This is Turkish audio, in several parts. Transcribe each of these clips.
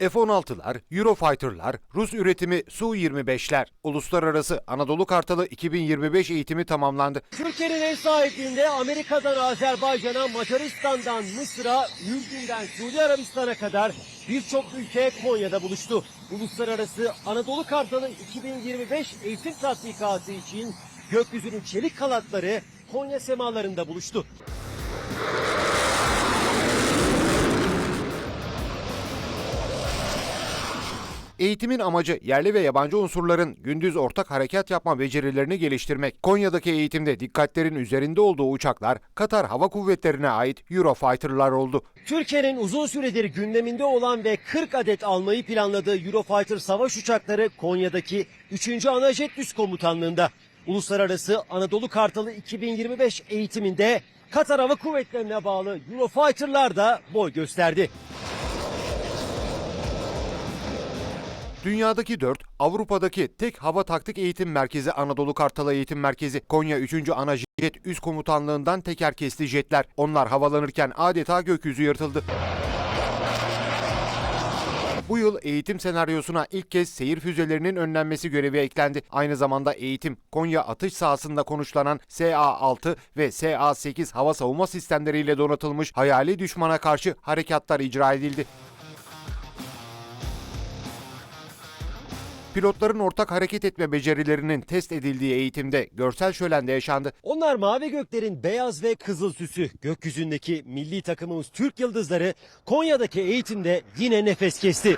F-16'lar, Eurofighter'lar, Rus üretimi Su-25'ler. Uluslararası Anadolu Kartalı 2025 eğitimi tamamlandı. Türkiye'nin ev sahipliğinde Amerika'dan Azerbaycan'a, Macaristan'dan Mısır'a, Ürdün'den Suudi Arabistan'a kadar birçok ülke Konya'da buluştu. Uluslararası Anadolu Kartalı 2025 eğitim tatbikatı için gökyüzünün çelik kanatları Konya semalarında buluştu. Eğitimin amacı yerli ve yabancı unsurların gündüz ortak harekat yapma becerilerini geliştirmek. Konya'daki eğitimde dikkatlerin üzerinde olduğu uçaklar Katar Hava Kuvvetleri'ne ait Eurofighter'lar oldu. Türkiye'nin uzun süredir gündeminde olan ve 40 adet almayı planladığı Eurofighter savaş uçakları Konya'daki 3. Anajet Üst Komutanlığı'nda. Uluslararası Anadolu Kartalı 2025 eğitiminde Katar Hava Kuvvetleri'ne bağlı Eurofighter'lar da boy gösterdi. Dünyadaki 4, Avrupa'daki tek hava taktik eğitim merkezi Anadolu Kartalı Eğitim Merkezi. Konya 3. Ana Jet Üst Komutanlığından teker kesti jetler. Onlar havalanırken adeta gökyüzü yırtıldı. Bu yıl eğitim senaryosuna ilk kez seyir füzelerinin önlenmesi görevi eklendi. Aynı zamanda eğitim, Konya atış sahasında konuşlanan SA-6 ve SA-8 hava savunma sistemleriyle donatılmış hayali düşmana karşı harekatlar icra edildi. Pilotların ortak hareket etme becerilerinin test edildiği eğitimde görsel şölen de yaşandı. Onlar mavi göklerin beyaz ve kızıl süsü. Gökyüzündeki milli takımımız Türk Yıldızları Konya'daki eğitimde yine nefes kesti.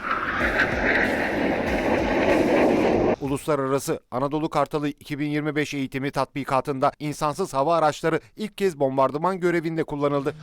Uluslararası Anadolu Kartalı 2025 eğitimi tatbikatında insansız hava araçları ilk kez bombardıman görevinde kullanıldı.